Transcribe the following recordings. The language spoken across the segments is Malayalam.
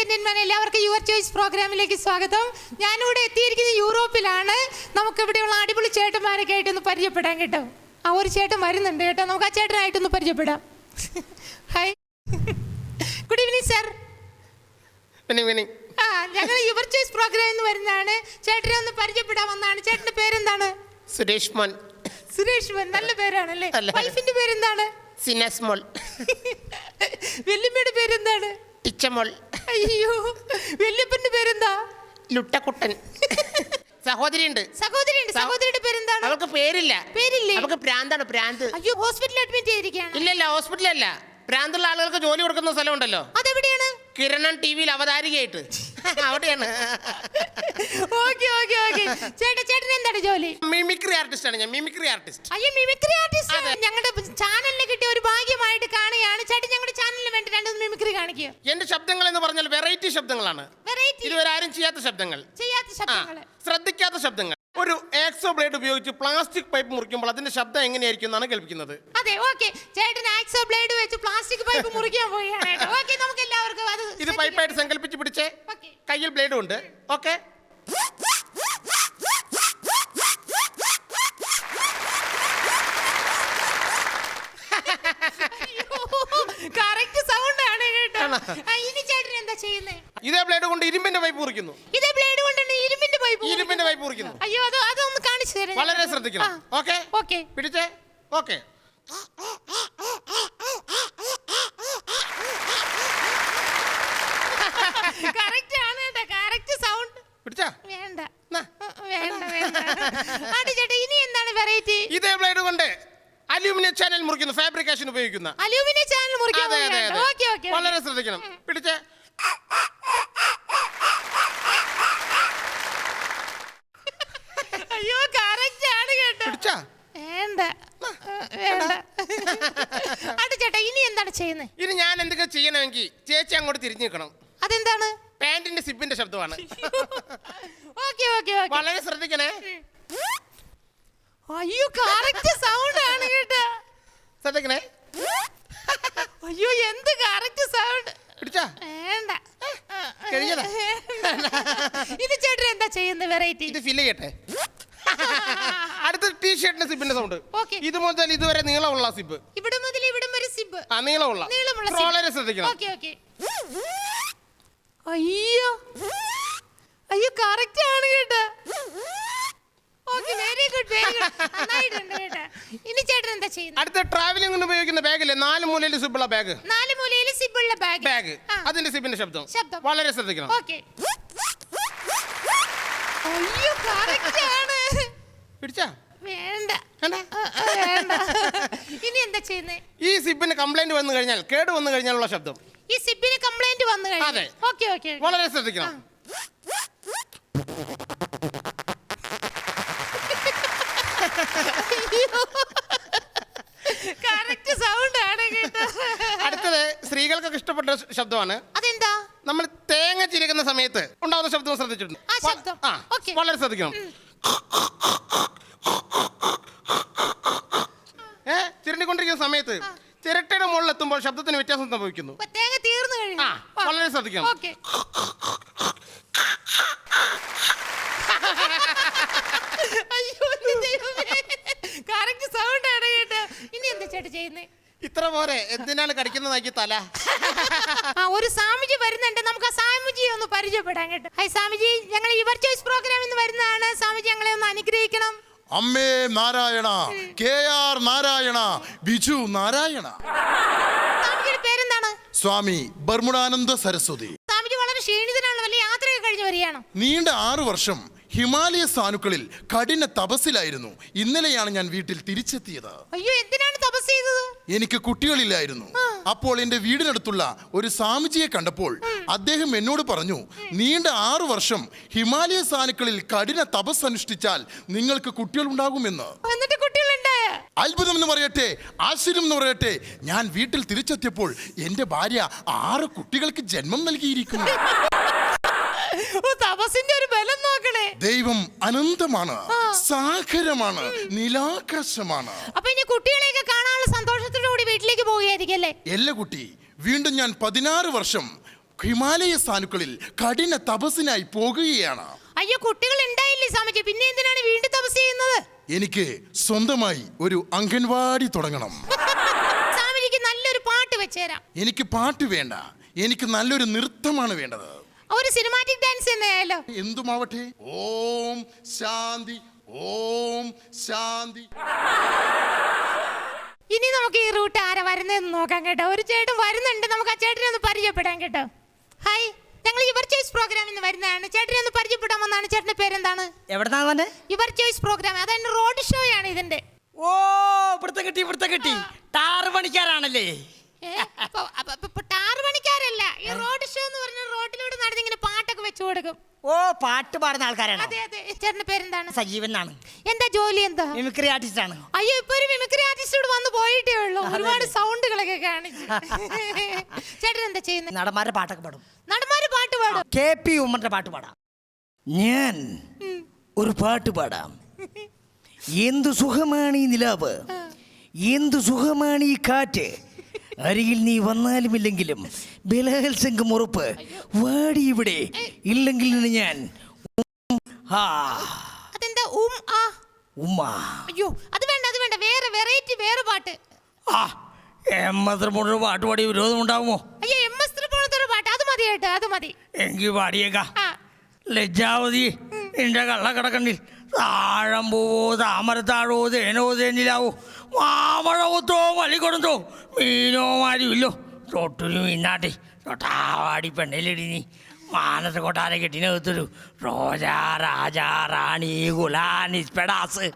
ജെന്റിൽമാൻ എല്ലാവർക്കും യുവർ ചോയ്സ് പ്രോഗ്രാമിലേക്ക് സ്വാഗതം. ഞാനിവിടെ എത്തിയിരിക്കുന്നത് യൂറോപ്പിലാണ്. നമുക്ക് ഇവിടെയുള്ള അടിപൊളി ചേട്ടന്മാരൊക്കെ ആയിട്ടൊന്ന് പരിചയപ്പെടാൻ കേട്ടോ. ആ ഒരു ചേട്ടൻ വരുന്നുണ്ട് കേട്ടോ. നമുക്ക് ആ ചേട്ടനായിട്ടൊന്ന് പരിചയപ്പെടാം. ഹായ് ഗുഡ് ഈവനിങ് സർ ആ ഞങ്ങൾ യുവർ ചോയ്സ് പ്രോഗ്രാമിൽ നിന്ന് വരുന്നതാണ്. ചേട്ടനെ ഒന്ന് പരിചയപ്പെടാൻ വന്നതാണ്. ചേട്ടന്റെ പേരെന്താണ്? സുരേഷ് മോൻ സുരേഷ് മോൻ നല്ല പേരാണല്ലേ. വൈഫിന്റെ പേരെന്താണ്? സിനസ് മോൾ വെല്ലുമ്മയുടെ പേരെന്താണ്? ടിച്ചമോൾ അയ്യോ വല്യപ്പന്റെ പേരെന്താ? ലുട്ടക്കുട്ടൻ. സഹോദരിയുണ്ട്. സഹോദരിയുണ്ട്. സഹോദരിയുടെ പേരെന്താണ്? അവൾക്ക് പേരില്ല. പേരില്ലേ? അവൾക്ക് പ്രാന്താണ് പ്രാന്ത്. അയ്യോ ഹോസ്പിറ്റലിൽ അഡ്മിറ്റ് ചെയ്തിരിക്കുകയാണ് ഇല്ലല്ല ഹോസ്പിറ്റലല്ല. പ്രാന്തുള്ള ആളുകൾക്ക് ജോലി കൊടുക്കുന്ന സ്ഥലമുണ്ടല്ലോ. അതെവിടെയാണ്? കിരണൻ ടി വിയിൽ അവതാരികയായിട്ട്. അവിടെയാണ്. Okay okay okay. ചേട്ടാ ചേട്ടൻ എന്താണ് ജോലി? മിമിക്രി ആർട്ടിസ്റ്റ് ആണ് ഞാൻ മിമിക്രി ആർട്ടിസ്റ്റ് അയ്യോ മിമിക്രി ആർട്ടിസ്റ്റ്. ഞങ്ങളുടെ ചാനലിന് കിട്ടിയ ഒരു ഭാഗ്യമായിട്ട് കാണുകയാണ്. ചേട്ടൻ ഞങ്ങളുടെ ചാനലിന് വേണ്ടി രണ്ടൊന്ന് മിമിക്രി കാണിക്കുക എന്റെ ശബ്ദങ്ങൾ എന്ന് പറഞ്ഞാൽ വെറൈറ്റി ശബ്ദങ്ങളാണ്. ഇതുവരെ ആരും ചെയ്യാത്ത ശബ്ദങ്ങൾ. ചെയ്യാത്ത ശബ്ദങ്ങൾ. ശ്രദ്ധിക്കാത്ത ശബ്ദങ്ങൾ. ആക്സോ ബ്ലേഡ് ഉപയോഗിച്ച് പ്ലാസ്റ്റിക് പൈപ്പ് മുറിക്കുമ്പോൾ അതിന്റെ ശബ്ദം എങ്ങനെയായിരിക്കും എന്നാണ് കേൾപ്പിക്കുന്നത്. അതെ ഓക്കെ ചേട്ടൻ ആക്സോ ബ്ലേഡ് വെച്ച് പ്ലാസ്റ്റിക് പൈപ്പ് മുറിക്കാൻ പോവുകയാണ് ഓക്കെ നമുക്ക് എല്ലാവർക്കും അത് ഇത് പൈപ്പായിട്ട് സങ്കല്പിച്ച് പിടിച്ചേ. ഓക്കെ കയ്യിൽ ബ്ലേഡും ഉണ്ട്. ഓക്കെ കറക്റ്റ് സൗണ്ട് ആണ് കേട്ടോ. ആ, ഇനി ചേട്ടൻ എന്താ ഇതേ ബ്ലേഡ് കൊണ്ട് ഇരുമ്പിന്റെ പൈപ്പ് മുറിക്കുന്നു. ഇതേ ബ്ലേഡ് ഇരുമ്പിന്റെ പൈപ്പ് ഇരുമ്പിന്റെ പൈപ്പ് മുറിക്കുന്നു. അയ്യോ അത് അതൊന്ന് കാണിച്ചു തരാം വളരെ ശ്രദ്ധിക്കണം. ഓക്കെ? ഓക്കെ. പിടിച്ചേ? ഓക്കെ. കറക്റ്റ് ആണ് കേട്ടോ. കറക്റ്റ് സൗണ്ട് പിടിച്ചാ? വേണ്ട. വേണ്ട വേണ്ട. ചേട്ടാ ഇനി എന്താണ് വെറൈറ്റി ഇതേ ബ്ലേഡ് കൊണ്ട് അലൂമിനിയം ചാനൽ മുറിക്കുന്നു. ഫാബ്രിക്കേഷൻ ഉപയോഗിക്കുന്ന. അലൂമിനിയം ചാനൽ മുറിക്കാൻ വളരെ ശ്രദ്ധിക്കണം. പിടിച്ചേ? അയ്യോ കറക്റ്റ് ആണ് കേട്ടോ. പിടിച്ചാ? വേണ്ട. വേണ്ട. ചേട്ടാ ഇനി എന്താണ് ചെയ്യുന്നത് ഇനി ഞാൻ എന്തൊക്കെ ചെയ്യണമെങ്കിൽ ചേച്ചി അങ്ങോട്ട് തിരിഞ്ഞു നിൽക്കണം അതെന്താണ്? പാന്റിന്റെ സിപ്പിന്റെ ശബ്ദമാണ്. ഓക്കെ ഓക്കെ വളരെ ശ്രദ്ധിക്കണേ. അയ്യോ കറക്റ്റ് സൗണ്ട് ആണ് കേട്ടോ. ശ്രദ്ധിക്കണേ. അയ്യോ എന്ത് കറക്റ്റ് സൗണ്ട് പിടിച്ചാ? വേണ്ട. കഴിഞ്ഞതാ? ഇത് ചേട്ടൻ എന്താ ചെയ്യുന്നത്? വെറൈറ്റി ഇത് ഫില്ല് ചെയ്യട്ടെ. അടുത്ത ടീഷർട്ടിന്റെ സിപ്പിന്റെ സൗണ്ട് Okay. ഇത് മുതൽ ഇതുവരെ നീളമുള്ള സിപ്പ് ഇവിടെ മുതൽ ഇവിടം വരെ സിബ്. ആ നീളമുള്ള. നീളമുള്ള സിബ്. വളരെ ശ്രദ്ധിക്കണം. ഓക്കേ ഓക്കേ അയ്യോ. അയ്യോ കറക്റ്റ് ആണ് കേട്ടോ. Okay very good very good നന്നായിട്ടുണ്ട് കേട്ടോ. ഇനി ചേട്ടൻ എന്താ ചെയ്യുന്നത് അടുത്ത ട്രാവലിംഗിന് ഉപയോഗിക്കുന്ന ബാഗില്ലേ നാല് മൂലയിൽ സിബുള്ള ബാഗ് നാല് മൂലയിൽ സിബുള്ള ബാഗ് ബാഗ് അതിന്റെ സിപ്പിന്റെ ശബ്ദം. ശബ്ദം. വളരെ ശ്രദ്ധിക്കണം. ഓക്കേ അയ്യോ കറക്റ്റ് പിടിച്ചാ? വേണ്ട. വേണ്ട? ഇനി എന്താ ചെയ്യുന്നേ? ഈ സിബിന് കംപ്ലൈന്റ് വന്നു കഴിഞ്ഞാൽ കേട് വന്നു കഴിഞ്ഞാലുള്ള ശബ്ദം. ഈ സിബിന് കംപ്ലൈന്റ് വന്നു കഴിഞ്ഞു. അതെ. Okay okay. വളരെ ശ്രദ്ധിക്കണം. കറക്റ്റ് സൗണ്ട് ആണ് കേട്ടോ. അടുത്തത് സ്ത്രീകൾക്കൊക്കെ ഇഷ്ടപ്പെട്ട ശബ്ദമാണ്. അതെന്താ? നമ്മൾ തേങ്ങ ചിരിക്കുന്ന സമയത്ത് ഉണ്ടാകുന്ന ശബ്ദം ശ്രദ്ധിച്ചിട്ടുണ്ട്. ആ ശബ്ദം. ആ Okay. വളരെ ശ്രദ്ധിക്കണം ഏ ചിരണ്ടിക്കൊണ്ടിരിക്കുന്ന സമയത്ത് ചിരട്ടയുടെ മുകളിൽ എത്തുമ്പോൾ ശബ്ദത്തിന് വ്യത്യാസം സംഭവിക്കുന്നു. തേങ്ങ തീർന്നു കഴിഞ്ഞു. ആ വളരെ ശ്രദ്ധിക്കണം. ഓക്കെ. അയ്യോ കറക്റ്റ് സൗണ്ട് ഇനി എന്താ ചേട്ടാ ചെയ്യുന്നേ? ഇത്ര പോരെ. എന്തിനാണ് കടിക്കുന്നത് നോക്കി തല. ആ ഒരു സ്വാമിജി വരുന്നുണ്ട്. നമുക്ക് ആ സ്വാമിജി ഒന്ന് പരിചയപ്പെടാൻ കേട്ടോ. ഹൈ സ്വാമിജി ഞങ്ങൾ യുവർ ചോയ്സ് പ്രോഗ്രാമിൽ നിന്ന് വരുന്നതാണ്. സ്വാമിജി ഞങ്ങളെ ഒന്ന് അനുഗ്രഹിക്കണം. അമ്മേ നാരായണ കെ ആർ നാരായണ ബിജു നാരായണ. സ്വാമി ബർമുടാനന്ദ സരസ്വതി. നീണ്ട ആറു വർഷം ഹിമാലയ സാനുക്കളിൽ കഠിന തപസ്സിലായിരുന്നു. ഇന്നലെയാണ് ഞാൻ വീട്ടിൽ തിരിച്ചെത്തിയത്. അയ്യോ എന്തിനാണ് തപസ് ചെയ്തത്? എനിക്ക് കുട്ടികളില്ലായിരുന്നു. അപ്പോൾ എന്റെ വീടിനടുത്തുള്ള ഒരു സ്വാമിജിയെ കണ്ടപ്പോൾ അദ്ദേഹം എന്നോട് പറഞ്ഞു നീണ്ട ആറു വർഷം ഹിമാലയ സാനുക്കളിൽ കഠിന തപസ് അനുഷ്ഠിച്ചാൽ നിങ്ങൾക്ക് കുട്ടികൾ ഉണ്ടാകുമെന്ന് അത്ഭുതം എന്ന് പറയട്ടെ ആശ്ചര്യം എന്ന് പറയട്ടെ ഞാൻ വീട്ടിൽ തിരിച്ചെത്തിയപ്പോൾ എന്റെ ഭാര്യ ആറ് കുട്ടികൾക്ക് ജന്മം നൽകിയിരിക്കുന്നു. തപസിന്റെ ഒരു ബലം നോക്കണേ. ദൈവം അനന്തമാണ് സാഗരമാണ് നിലാകാശമാണ്. അപ്പൊ ഇനി കുട്ടികളെയൊക്കെ കാണാനുള്ള സന്തോഷത്തോടു കൂടി വീട്ടിലേക്ക് പോവുകയായിരിക്കും അല്ലേ? എല്ല കുട്ടി വീണ്ടും ഞാൻ പതിനാറ് വർഷം ഹിമാലയ സാനുക്കളിൽ കഠിന തപസ്സിനായി പോകുകയാണ്. അയ്യോ കുട്ടികൾ ഉണ്ടായില്ലേ സ്വാമിജി? പിന്നെ എന്തിനാണ് വീണ്ടും തപസ് ചെയ്യുന്നത്? എനിക്ക് സ്വന്തമായി ഒരു അംഗൻവാടി തുടങ്ങണം. സ്വാമിജിക്ക് നല്ലൊരു പാട്ട് വെച്ചേരാം. എനിക്ക് പാട്ട് വേണ്ട. എനിക്ക് നല്ലൊരു നൃത്തമാണ് വേണ്ടത്. ഒരു സിനിമാറ്റിക് ഡാൻസ് തന്നെയായാലോ എന്തുമാവട്ടെ? ഓം ശാന്തി ഓം ശാന്തി. നമുക്ക് ഈ റൂട്ട് ആരാ വരുന്നതെന്ന് നോക്കാം കേട്ടോ. ഒരു ചേട്ടൻ വരുന്നുണ്ട് നമുക്ക് ആ ചേട്ടനെ ഒന്ന് പരിചയപ്പെടാം കേട്ടോ. ഹായ് ഞങ്ങൾ യുവർ ചോയ്സ് പ്രോഗ്രാമിൽ നിന്ന് വരുന്നതാണ്. ചേട്ടനെ ഒന്ന് പരിചയപ്പെടാൻ വന്നാണ് ചേട്ടന്റെ പേരെന്താണ്? വന്നെ? യുവർ ചോയ്സ് പ്രോഗ്രാം അതായത് റോഡ് ഷോ ആണ് ഇതിന്റെ ഓ ഇവിടുത്തെ കിട്ടി ഇവിടുത്തെ കിട്ടി. ടാറ് പണിക്കാരാണല്ലേ? ടാറ് പണിക്കാരല്ല. ഈ റോഡ് ഷോ എന്ന് പറഞ്ഞ റോഡിലൂടെ നടന്നിങ്ങനെ പാട്ടൊക്കെ വെച്ചു കൊടുക്കും. ഓ പാട്ട് പാടുന്ന ആൾക്കാരാണ്? അതെ അതെ. ചേട്ടന്റെ പേരെന്താണ്? സജീവൻ എന്നാണ് എന്താ ജോലി എന്താ? മിമിക്രി ആർട്ടിസ്റ്റ് ആണ് അയ്യോ ഇപ്പൊ ഒരു മിമിക്രി ആർട്ടിസ്റ്റോട് വന്ന് പോയിട്ടേ ഉള്ളൂ. ഒരുപാട് സൗണ്ടുകളൊക്കെ കാണിച്ചു. ചേട്ടൻ എന്താ ചെയ്യുന്നത് നടന്മാരുടെ പാട്ടൊക്കെ പാടും. നടന്മാര് പാട്ട് പാടും. കെ പി ഉമ്മറിന്റെ പാട്ട് പാടാം. ഞാൻ ഒരു പാട്ട് പാടാം. എന്തു സുഖമാണ് ഈ നിലാവ്? എന്തു സുഖമാണ് ഈ കാറ്റ്? അരികിൽ നീ വന്നാലും ഇല്ലെങ്കിലും വന്നാലുമില്ലെങ്കിലും സംഘം ഉറപ്പ്. വാടി ഇവിടെ. ഇല്ലെങ്കിൽ നിന്ന് ഞാൻ ഉമ്മ അയ്യോ അത് വേണ്ട അത് വേണ്ട. വേറെ വെറൈറ്റി വേറെ പാട്ട്. ആ എമ്മത്ര മുഴുവൻ പാട്ട് പാടി വിരോധം ഉണ്ടാവുമോ? അയ്യോ എം എസ് ത്രിപുണത്തൊരു പാട്ട്. അത് മതി കേട്ടോ അത് മതി. എങ്കിൽ പാടിയേക്കാം. ലജ്ജാവതി നിന്റെ കള്ളക്കടക്കണ്ണിൽ പോവോ താമരത്താഴോ തേനോ തേനിലാവോ? മാമഴവത്തോ മലിക്കൊടുത്തോ മീനോ മാരിയില്ലോ തൊട്ടൊരു മീനാട്ടെ. തൊട്ടാവാടി പെണ്ണിലിടി നീ. മാനത്തെ കൊട്ടാര കെട്ടിനകത്തൊരു റോജാ രാജാ റാണി ഗുലാനിസ്പെടാസ്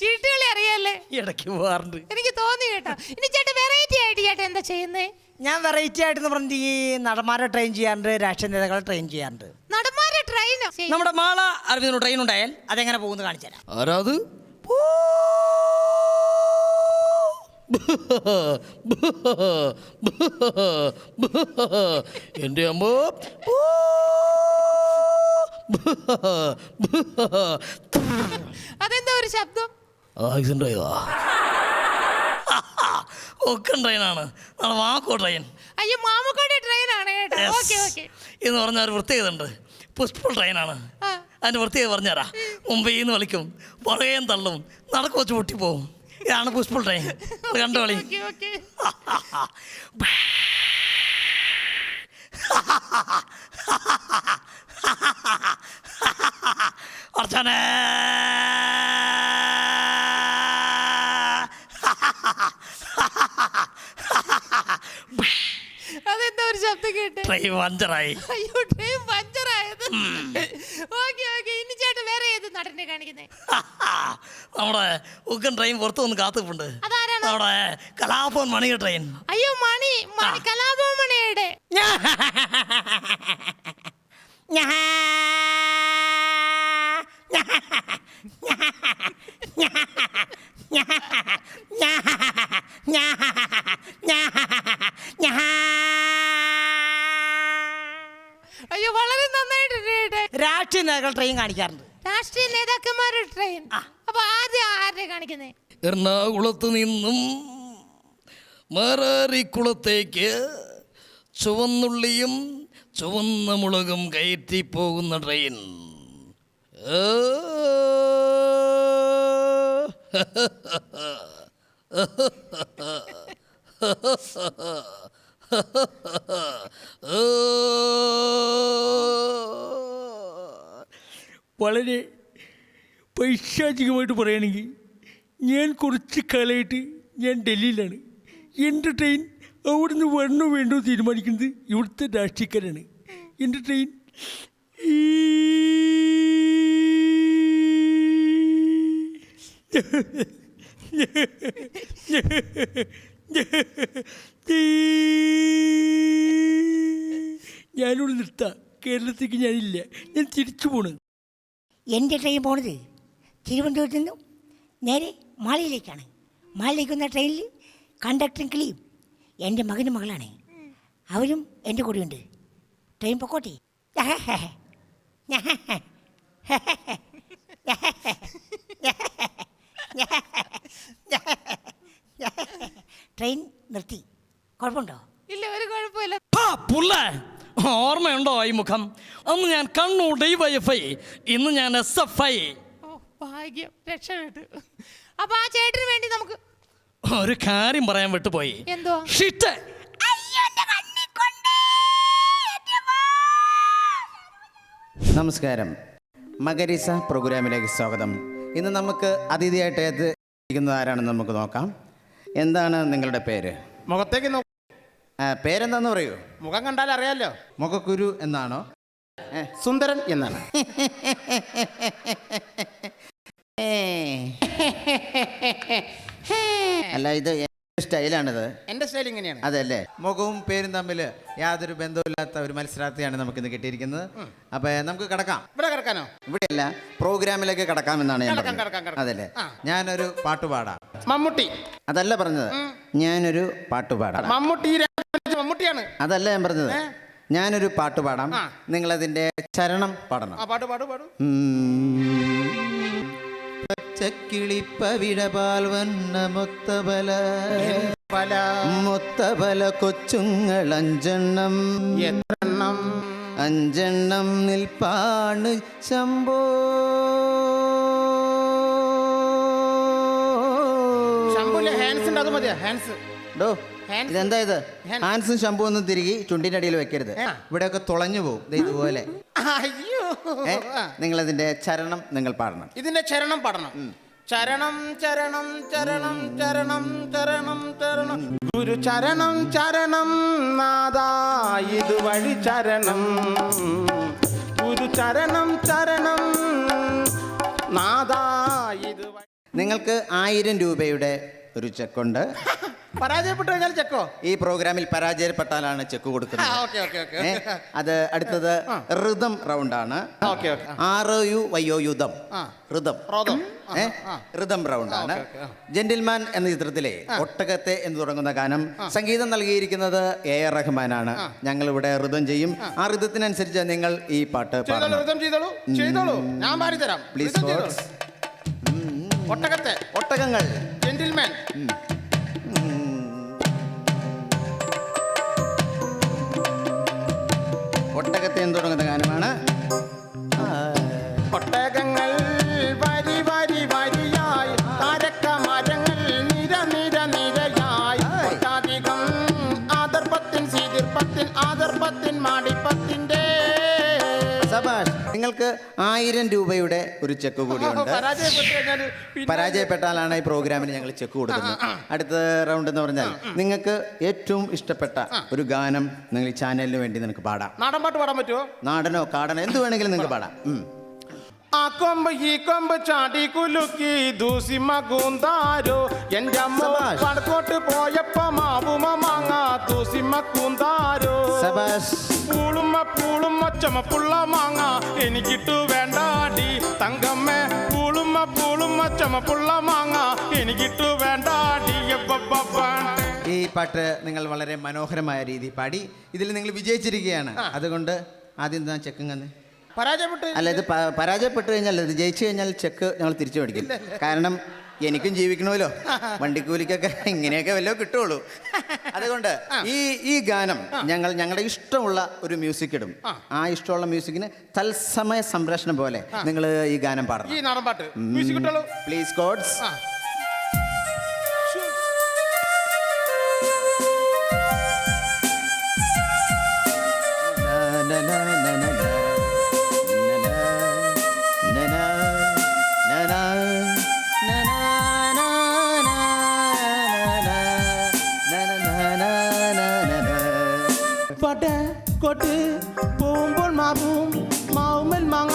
ചീട്ടുകളി അറിയാല്ലേ? ഇടയ്ക്ക് പോകാറുണ്ട്. എനിക്ക് തോന്നി കേട്ടോ. ഇനി ചേട്ടൻ വെറൈറ്റി ആയിട്ട് ചേട്ടൻ എന്താ ചെയ്യുന്നേ? ഞാൻ വെറൈറ്റി ആയിട്ട് പറഞ്ഞിട്ട് ഈ നടന്മാരെ ട്രെയിൻ ചെയ്യാറുണ്ട് രാഷ്ട്രീയ നേതാക്കളെ ട്രെയിൻ ചെയ്യാറുണ്ട്. നടന്മാരെ ട്രെയിൻ നമ്മുടെ മാള അരവിന്ദന് ട്രെയിൻ ഉണ്ടായാൽ അതെങ്ങനെ പോകുന്നു കാണിച്ചു തരാം. ആരാത് എന്റെ അമ്മ. അതെന്താ ഒരു ശബ്ദം? ആക്സിഡന്റ് ആയോ ഒക്കെ ട്രെയിനാണ്. നാളെ വാക്കോ ട്രെയിൻ? അയ്യോ മാമക്കോട്ടെ ഓക്കെ എന്ന് പറഞ്ഞാൽ ഒരു പ്രത്യേകത ഉണ്ട്. പുഷ്പ ട്രെയിനാണ്. അതിന്റെ പ്രത്യേകത പറഞ്ഞുതരാം. മുംബൈയിൽ നിന്ന് വിളിക്കും. പുറകേം തള്ളും. നടക്കുവച്ച് പൊട്ടിപ്പോവും ഇതാണ് പുഷ്പൾ ട്രെയിൻ കണ്ടോളി. ഓക്കെ ഓക്കെ അർച്ചനെ. അതെന്താ ഒരു ശബ്ദം കേട്ടെ? ട്രെയിൻ പഞ്ചറായി. അയ്യോ ട്രെയിൻ പഞ്ചറായത്. ഓക്കെ നടനെ കാണിക്കുന്നേ നമ്മുടെ ഉക്കൻ ട്രെയിൻ പുറത്തു വന്ന് കാത്തിപ്പുണ്ട് അതാരാണ് നമ്മുടെ കലാഭവൻ ട്രെയിൻ അയ്യോ മണി മണി കലാഭവൻ മണിയുടെ അയ്യോ വളരെ നന്നായിട്ട്. രാഷ്ട്രീയ നേതാക്കൾ ട്രെയിൻ കാണിക്കാറുണ്ട് രാഷ്ട്രീയ നേതാക്കന്മാരുടെ ട്രെയിൻ അപ്പൊ ആദ്യം ആരെ കാണിക്കുന്നേ? എറണാകുളത്ത് നിന്നും മാറാരിക്കുളത്തേക്ക് ചുവന്നുള്ളിയും ചുവന്ന മുളകും കയറ്റി പോകുന്ന ട്രെയിൻ ആ. വളരെ പൈശാചികമായിട്ട് പറയുകയാണെങ്കിൽ ഞാൻ കുറച്ച് കാലമായിട്ട് ഞാൻ ഡൽഹിയിലാണ്. എന്റെ ട്രെയിൻ അവിടുന്ന് വരണോ വേണ്ടോ തീരുമാനിക്കുന്നത് ഇവിടുത്തെ രാഷ്ട്രീയക്കാരാണ്. എന്റെ ട്രെയിൻ ഈ ഞാനിവിടെ നിർത്താം. കേരളത്തേക്ക് ഞാനില്ല. ഞാൻ തിരിച്ചു പോണ്. എന്റെ ട്രെയിൻ പോണത് തിരുവനന്തപുരത്ത് നിന്നും നേരെ മാളിയിലേക്കാണ്. മാളിലേക്ക് വന്ന ട്രെയിനിൽ കണ്ടക്ടറും കിളിയും എന്റെ മകനും മകളാണ്. അവരും എന്റെ കൂടെയുണ്ട്. ട്രെയിൻ പൊക്കോട്ടെ. ട്രെയിൻ നിർത്തി. കുഴപ്പമുണ്ടോ? ഇല്ല ഒരു കുഴപ്പമില്ല. ഓർമ്മയുണ്ടോ ഈ മുഖം? അന്ന് ഞാൻ കണ്ണൂർ ഡിവൈഎഫ്ഐ ഇന്ന് ഞാൻ എസ് എഫ് ഐ ഓ ഭാഗ്യം. രക്ഷപ്പെട്ടു. അപ്പൊ ആ ചേട്ടന് വേണ്ടി നമുക്ക് ഒരു കാര്യം പറയാൻ വിട്ടുപോയി. എന്തോ ഷിറ്റ് നമസ്കാരം. മകരിസ പ്രോഗ്രാമിലേക്ക് സ്വാഗതം. ഇന്ന് നമുക്ക് അതിഥിയായിട്ട് എത്തിയിരിക്കുന്നത് ആരാണെന്ന് നമുക്ക് നോക്കാം. എന്താണ് നിങ്ങളുടെ പേര്? മുഖത്തേക്ക് പേരെന്താന്ന് പറയൂ? മുഖം കണ്ടാൽ അറിയാലോ. മുഖക്കുരു എന്നാണോ? സുന്ദരൻ എന്നാണ്. അല്ല ഇത് സ്റ്റൈലാണിത്? എന്റെ സ്റ്റൈൽ ഇങ്ങനെയാണ്. അതല്ലേ മുഖവും പേരും തമ്മിൽ യാതൊരു ബന്ധവുമില്ലാത്ത ഒരു മത്സരാർത്ഥിയാണ് നമുക്ക് ഇന്ന് കിട്ടിയിരിക്കുന്നത് അപ്പൊ നമുക്ക് കിടക്കാം. ഇവിടെ കിടക്കാനോ? ഇവിടെയല്ല പ്രോഗ്രാമിലേക്ക് കിടക്കാമെന്നാണ് ഞാൻ കടക്കാം, പറഞ്ഞത്. കടക്കാം. അതല്ലേ ആ. ഞാനൊരു പാട്ടുപാടാം മമ്മൂട്ടി. അതല്ല പറഞ്ഞത്. ഞാനൊരു പാട്ടുപാടാം മമ്മൂട്ടി മമ്മൂട്ടിയാണ്. അതല്ല ഞാൻ പറഞ്ഞത്. ഞാനൊരു പാട്ട് പാടാം. നിങ്ങൾ നിങ്ങളതിന്റെ ചരണം പാടണം. ആ പാട്ട് പാടു പാടു. പച്ചക്കിളിപ്പവിടപാൽ വന്ന മൊത്തബല. പല മൊത്തബല കൊച്ചുങ്ങൾ അഞ്ചെണ്ണം. എത്രണ്ണം? അഞ്ചെണ്ണം നിൽപ്പാണ് ശംഭോ. ശംഭുലെ ഹാൻസ് ഉണ്ട് അത് മതിയാ ഹാൻസ് ഡോ ഇതെന്താ ഇത്? ഹാൻസ്. ശംഭു ഒന്നും തിരികെ ചുണ്ടിന്റെ അടിയിൽ വെക്കരുത്. ഇവിടെ ഒക്കെ തുളഞ്ഞു പോകും ദേ ഇതുപോലെ. അയ്യോ. നിങ്ങൾ ആ. ചരണം നിങ്ങൾ പാടണം. ഇതിന്റെ ചരണം പാടണം. ചരണം ചരണം ചരണം ചരണം ചരണം ചരണം. ഗുരു ചരണം ചരണം നാദാ ഇതുവഴി ചരണം. ഗുരു ചരണം ചരണം നാദാ ഇതുവഴി. നിങ്ങൾക്ക് ആയിരം രൂപയുടെ ഒരു ചെക്കുണ്ട്. പരാജയപ്പെട്ടു കഴിഞ്ഞാൽ ചെക്കോ? ഈ പ്രോഗ്രാമിൽ പരാജയപ്പെട്ടാലാണ് ചെക്ക് കൊടുക്കുന്നത്. ഏ, അത് അടുത്തത് ഋതം റൗണ്ടാണ്. Okay okay. ആറ് യു വയ്യോ യുദ്ധം ഋതം. റോദം ഏ ഋതം റൗണ്ടാണ്. ജെന്റിൽമാൻ എന്ന ചിത്രത്തിലെ ഒട്ടകത്തെ എന്ന് തുടങ്ങുന്ന ഗാനം സംഗീതം നൽകിയിരിക്കുന്നത് എ ആർ റഹ്മാനാണ്. ഞങ്ങൾ ഇവിടെ ഋതം ചെയ്യും. ആ. ഋതത്തിനനുസരിച്ച് നിങ്ങൾ ഈ പാട്ട് ചെയ്തോളൂ പാടണം. ഋതം ചെയ്തോളൂ ചെയ്തോളൂ. ഞാൻ പാടിത്തരാം. പ്ലീസ് ഋതം ചെയ്തോളൂ. ഒട്ടകത്തെ. ഒട്ടകങ്ങൾ. ജെന്റിൽമാൻ ഒട്ടകത്തെ എന്തുടങ്ങുന്ന ഗാനമാണ് ആയിരം രൂപയുടെ ഒരു ചെക്ക് കൂടിയുണ്ട്. പരാജയപ്പെട്ടാലാണ് ഈ പ്രോഗ്രാമിന് ഞങ്ങൾ ചെക്ക് കൊടുക്കുന്നത്. അടുത്ത റൗണ്ട് എന്ന് പറഞ്ഞാൽ നിങ്ങൾക്ക് ഏറ്റവും ഇഷ്ടപ്പെട്ട ഒരു ഗാനം നിങ്ങൾ ഈ ചാനലിന് വേണ്ടി നിനക്ക് പാടാം. നാടൻ പാട്ട് പാടാൻ പറ്റുമോ നാടനോ കാടനോ എന്ത് വേണമെങ്കിലും നിങ്ങൾക്ക് പാടാം. ആ കൊമ്പ് ഈ കൊമ്പ് ചാടി കുലുക്കി ദൂസിമ കൂന്താരോ എന്റെ അമ്മ പടക്കോട്ട് വടക്കോട്ട് പോയപ്പോ മാവുമ മാങ്ങ ദൂസിമ കൂന്താരോ പൂളുമ്മ പൂളുമ്മ ചുമപ്പുള്ള മാങ്ങ. എനിക്കിട്ടു വേണ്ടാടി തങ്കമ്മേ പൂളുമ്മ പൂളുമ്മ ചുമപ്പുള്ള മാങ്ങ. എനിക്കിട്ടു വേണ്ടാടി. ഈ പാട്ട് നിങ്ങൾ വളരെ മനോഹരമായ രീതി പാടി. ഇതിൽ നിങ്ങൾ വിജയിച്ചിരിക്കുകയാണ്. അതുകൊണ്ട് ആദ്യം ഞാൻ ചെക്ക് തന്നെ പരാജയപ്പെട്ടു അല്ല ഇത് പരാജയപ്പെട്ടു കഴിഞ്ഞാൽ ഇത് ജയിച്ചു കഴിഞ്ഞാൽ ചെക്ക് ഞങ്ങൾ തിരിച്ചു മേടിക്കും. കാരണം എനിക്കും ജീവിക്കണമല്ലോ. വണ്ടിക്കൂലിക്കൊക്കെ ഇങ്ങനെയൊക്കെ വല്ലതും കിട്ടുള്ളൂ അതുകൊണ്ട് ഈ ഈ ഗാനം ഞങ്ങൾ ഞങ്ങളുടെ ഇഷ്ടമുള്ള ഒരു മ്യൂസിക് ഇടും. ആ. ഇഷ്ടമുള്ള മ്യൂസിക്കിന് തത്സമയ സംരക്ഷണം പോലെ നിങ്ങൾ ഈ ഗാനം പാടണം. പ്ലീസ് കോഡ്സ് ആ. പട കൊട്ട് പോകുമ്പോൾ മാവും മാവുമൽ മാങ്ങ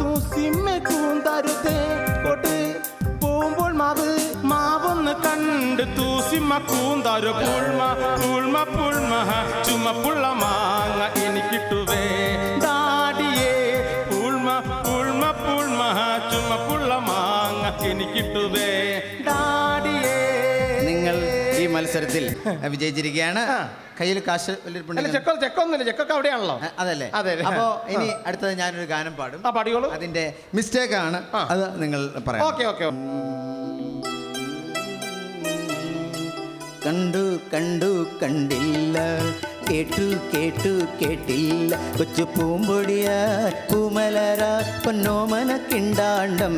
തൂസിമ്മ കൂന്തരുതേ കൊട്ട് പോകുമ്പോൾ മാവ് മാവൊന്ന് കണ്ട് തൂസിമ്മ കൂന്തരു പുൾമ പുൾമ പുൾമ ചുമപ്പുള്ള മാങ്ങ എനിക്കിട്ടുവേ. ദാടിയേ പുൾമ പുൾമ പുൾമ ചുമപ്പുള്ള മാങ്ങ എനിക്കിട്ടുവേ. മത്സരത്തിൽ വിജയിച്ചിരിക്കുകയാണ്. കയ്യിൽ കാശ് ചെക്കോ ചെക്കൊന്നുമില്ല. ചെക്കൊക്കെ അവിടെയാണല്ലോ. അതല്ലേ. അതെ. അപ്പോ ഇനി അടുത്തത് ഞാനൊരു ഗാനം പാടും. ആ പാടിയോളൂ അതിന്റെ മിസ്റ്റേക്ക് ആണ്. അത് നിങ്ങൾ പറയാം. Okay okay. കണ്ടു കണ്ടു കണ്ടില്ല. കേട്ടു കേട്ടു കേട്ടില്ല. കൊച്ചു പൂമ്പൊടിയ പൂമലരാ പൊന്നോമന കിണ്ടാണ്ടം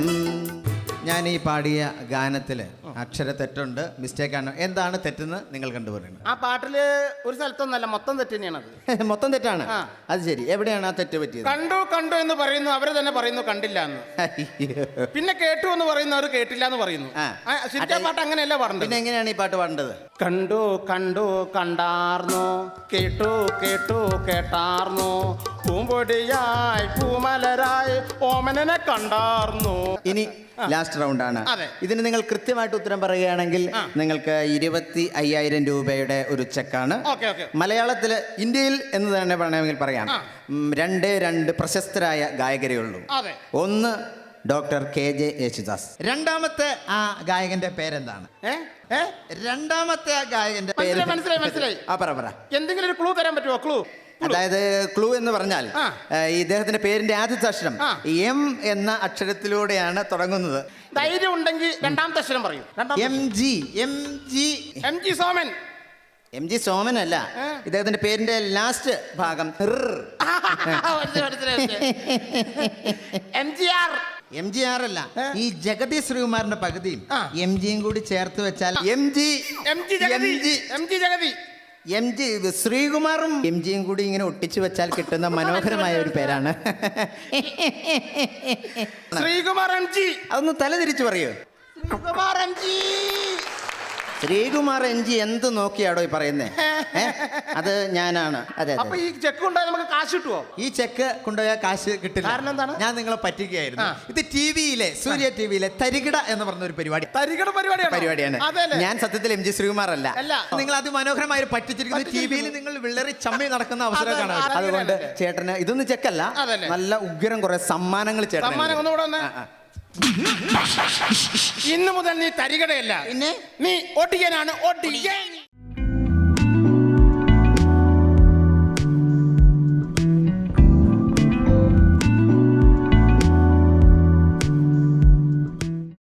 ഞാൻ ഈ പാടിയ ഗാനത്തിൽ അക്ഷര തെറ്റുണ്ട് മിസ്റ്റേക്ക് ആണ്. എന്താണ് തെറ്റെന്ന് നിങ്ങൾ കണ്ടുപറയുന്നത്? ആ പാട്ടിൽ ഒരു സ്ഥലത്തൊന്നല്ല മൊത്തം തെറ്റ് തന്നെയാണത് മൊത്തം തെറ്റാണ്? അത് ശരി. എവിടെയാണ് ആ തെറ്റ് പറ്റിയത്? കണ്ടു കണ്ടു എന്ന് പറയുന്നു അവർ തന്നെ പറയുന്നു കണ്ടില്ല എന്ന്. പിന്നെ കേട്ടു എന്ന് പറയുന്നു അവർ കേട്ടില്ല എന്ന് പറയുന്നു. പാട്ട് അങ്ങനെയല്ല പിന്നെ എങ്ങനെയാണ് ഈ പാട്ട് പാടേണ്ടത്? കണ്ടു കണ്ടു കണ്ടാർന്നു. കേട്ടു കേട്ടു കേട്ടാർന്നു. പൂമ്പൊടിയായി പൂമലരായി ഓമനനെ കണ്ടാർന്നു. ഇനി ലാസ്റ്റ് റൗണ്ട് ആണ്. ഇതിന് നിങ്ങൾ കൃത്യമായിട്ട് ഉത്തരം പറയുകയാണെങ്കിൽ നിങ്ങൾക്ക് ഇരുപത്തി അയ്യായിരം രൂപയുടെ ഒരു ചെക്കാണ്. മലയാളത്തിൽ ഇന്ത്യയിൽ എന്ന് തന്നെ വേണമെങ്കിൽ പറയാം. രണ്ട് രണ്ട് പ്രശസ്തരായ ഗായകരേ ഉള്ളൂ. ഒന്ന് ഡോക്ടർ കെ ജെ യേശുദാസ്. രണ്ടാമത്തെ ആ ഗായകന്റെ പേരെന്താണ്? രണ്ടാമത്തെ ആ ഗായകന്റെ പേര് മനസ്സിലായി, മനസ്സിലായി. ആ പറ പറ. എന്തെങ്കിലും ഒരു ക്ലൂ തരാൻ പറ്റുമോ? ക്ലൂ അതായത് ക്ലൂ എന്ന് പറഞ്ഞാൽ ഈ ഇദ്ദേഹത്തിന്റെ പേരിന്റെ ആദ്യത്തെ അക്ഷരം എം എന്ന അക്ഷരത്തിലൂടെയാണ് തുടങ്ങുന്നത്. ധൈര്യം ഉണ്ടെങ്കിൽ രണ്ടാമത്തെ അക്ഷരം പറയൂ. M G M G. M G Soman. M G Soman അല്ല? ഇദ്ദേഹത്തിന്റെ പേരിന്റെ ലാസ്റ്റ് ഭാഗം M G R. M G R അല്ല. ഈ ജഗതി ശ്രീകുമാറിന്റെ പകുതിയും. എം ജിയും കൂടി ചേർത്ത് വെച്ചാൽ M G. M G. M G Jagathy. M G ശ്രീകുമാറും M ജിയും കൂടി ഇങ്ങനെ ഒട്ടിച്ചു വെച്ചാൽ കിട്ടുന്ന മനോഹരമായ ഒരു പേരാണ്. Sreekumar M G. അതൊന്ന് തല തിരിച്ചു പറയൂ. Sreekumar M G. Sreekumar N G എന്ത് നോക്കിയാടോ ഈ പറയുന്നേ? ഏ? അത് ഞാനാണ്. അതെ അപ്പൊ അതെ ഈ ചെക്ക് ഉണ്ടായി നമുക്ക് കാശ് കിട്ടുമോ ഈ ചെക്ക് കൊണ്ടുപോയാൽ കാശ് കിട്ടില്ല. കാരണം എന്താണ്? ഞാൻ നിങ്ങളെ പറ്റിക്കുകയായിരുന്നു. ആ. ഇത് ടി വിയിലെ സൂര്യ ടി വിയിലെ തരികിട എന്ന് പറഞ്ഞ ഒരു പരിപാടി. തരികട പരിപാടിയാണ്? പരിപാടിയാണ്. അതെല്ലേ ഞാൻ സത്യത്തിൽ എം ജി ശ്രീകുമാർ അല്ല. അല്ല. നിങ്ങൾ അതിമനോഹരമായി പറ്റിച്ചിരിക്കുന്നത് ടി വിയിൽ നിങ്ങൾ വിള്ളറി ചമ്മി നടക്കുന്ന അവസരം അതെ, കാണാം അതെ, അതുകൊണ്ട് അതെ. ചേട്ടന് ഇതൊന്നും ചെക്കല്ല അതല്ലേ. നല്ല ഉഗ്രം കുറെ സമ്മാനങ്ങൾ ചേട്ടൻ സമ്മാനം ഒന്നുകൂടെ. ഇന്ന് മുതൽ നീ തരികടയല്ല? നീ ഒടിയനാണ്. ഒട്ടിയൻ